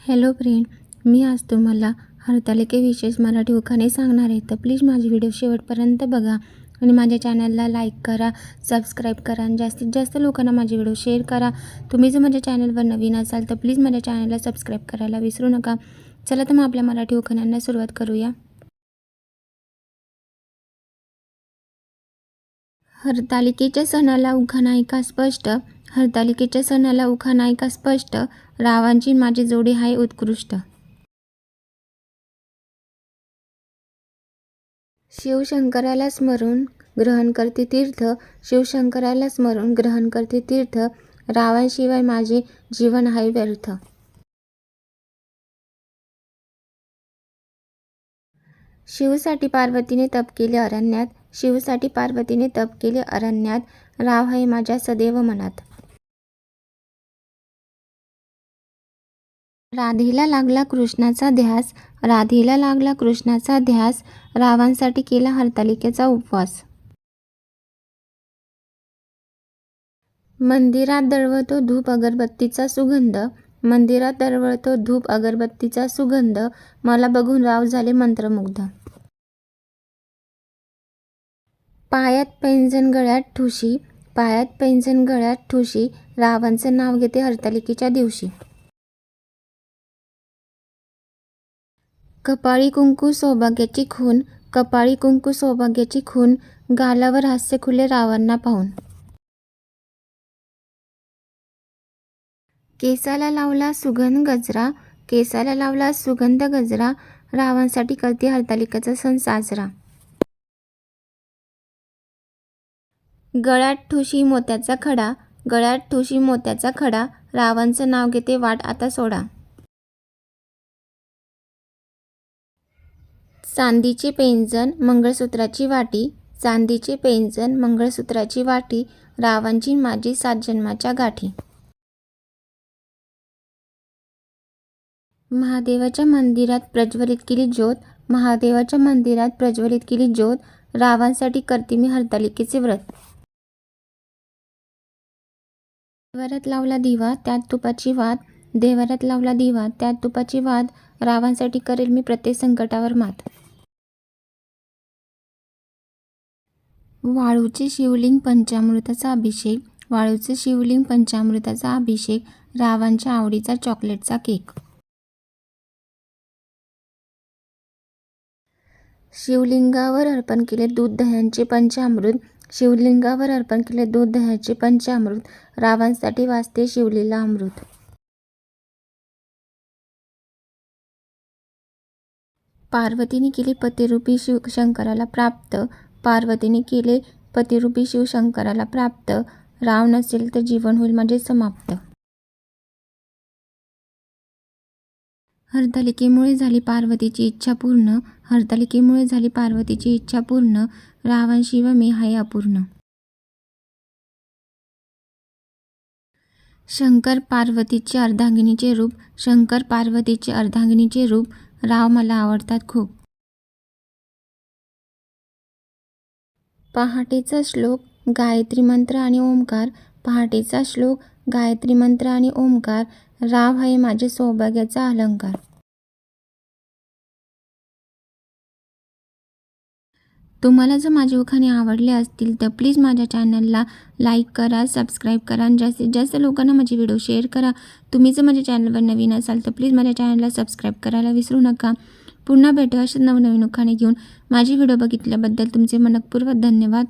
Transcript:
Hello friend मी आज तुम्हाला हरतालिके विशेष मराठी उखाणे सांगणार आहे. तर प्लीज माझी व्हिडिओ शेवटपर्यंत बघा आणि माझ्या चॅनलला लाईक करा सबस्क्राईब करा आणि जास्तीत जास्त लोकांना माझी व्हिडिओ शेअर करा. तुम्ही जर माझ्या चॅनलवर नवीन असाल तर प्लीज माझ्या चॅनलला सबस्क्राईब करायला विसरू नका. चला तर मग आपल्या मराठी उखाण्यांना सुरुवात करूया. हरतालिकेच्या सणाला उखाणा ऐका स्पष्ट. हरतालिकेच्या सणाला उखा ऐका स्पष्ट रावांची माझी जोडी आहे उत्कृष्ट. शिवशंकराला स्मरून ग्रहण करते तीर्थ शिवशंकराला स्मरून ग्रहण करते तीर्थ रावांशिवाय माझे जीवन आहे व्यर्थ. शिवसाठी पार्वतीने तप केले अरण्यात शिवसाठी पार्वतीने तप केले अरण्यात राव आहे माझ्या सदैव मनात. राधेला लागला कृष्णाचा ध्यास राधेला लागला कृष्णाचा ध्यास रावांसाठी केला हरतालिकेचा उपवास. मंदिरात दळवतो धूप अगरबत्तीचा सुगंध. मंदिरात दरवळतो धूप अगरबत्तीचा सुगंध. मला बघून राव झाले मंत्रमुग्ध. पायात पैंजण गळ्यात ठुशी पायात पैंजण गळ्यात ठुशी रावांचं नाव घेते हरतालिकेच्या दिवशी. कपाळी कुंकू सौभाग्याची खून कपाळी कुंकू सौभाग्याची खून गालावर हास्य खुले रावांना पाहून. केसाला लावला सुगंध गजरा केसाला लावला सुगंध गजरा रावांसाठी करते हरतालिकाचा सण साजरा. गळ्यात ठुशी मोत्याचा खडा गळ्यात ठुशी मोत्याचा खडा रावांचं नाव घेते वाट आता सोडा. चांदीचे पेंजन मंगळसूत्राची वाटी चांदीचे पेंजन मंगळसूत्राची वाटी रावांची माझी सात जन्माच्या गाठी. महादेवाच्या मंदिरात प्रज्वलित केली ज्योत महादेवाच्या मंदिरात प्रज्वलित केली ज्योत रावांसाठी करते मी हरतालिकेचे व्रत. देवारात लावला दिवा त्यात तुपाची वाद देवारात लावला दिवा त्यात तुपाची वाद रावांसाठी करेल मी प्रत्येक संकटावर मात. वाळूचे शिवलिंग पंचामृताचा अभिषेक वाळूचे शिवलिंग पंचामृताचा अभिषेक रावांच्या आवडीचा चॉकलेटचा केक. शिवलिंगावर अर्पण केले दूध दह्यांचे पंचामृत शिवलिंगावर अर्पण केले दूध दह्याचे पंचामृत रावांसाठी वाचते शिवलीला अमृत. पार्वतीने केले पतिरूपी शिवशंकराला प्राप्त पार्वतीने केले. पतिरूपी शिवशंकराला प्राप्त. राव नसेल तर जीवन होईल म्हणजे समाप्त. हरतालिकेमुळे झाली पार्वतीची इच्छा पूर्ण. हरतालिकेमुळे झाली पार्वतीची इच्छा पूर्ण. रावणशिव मी हाय अपूर्ण. शंकर पार्वतीचे अर्धांगिनीचे रूप. शंकर पार्वतीचे अर्धांगिनीचे रूप. राव मला आवडतात खूप. पहाटेचा श्लोक गायत्री मंत्र आणि ओंकार. पहाटेचा श्लोक गायत्री मंत्र आणि ओंकार. राव हे माझे सौभाग्याचा अलंकार. तुम्हाला जर माझे उखाणे आवडले असतील तर प्लीज माझ्या चॅनलला लाईक करा सबस्क्राईब करा आणि जास्तीत जास्त लोकांना माझे व्हिडिओ शेअर करा. तुम्ही जर माझ्या चॅनलवर नवीन असाल तर प्लीज माझ्या चॅनलला सबस्क्राईब करायला विसरू नका. पुन्हा भेटू अशा नवनवीन उखाणे घेऊन. माझी व्हिडिओ बघितल्याबद्दल तुमचे मनपूर्वक धन्यवाद.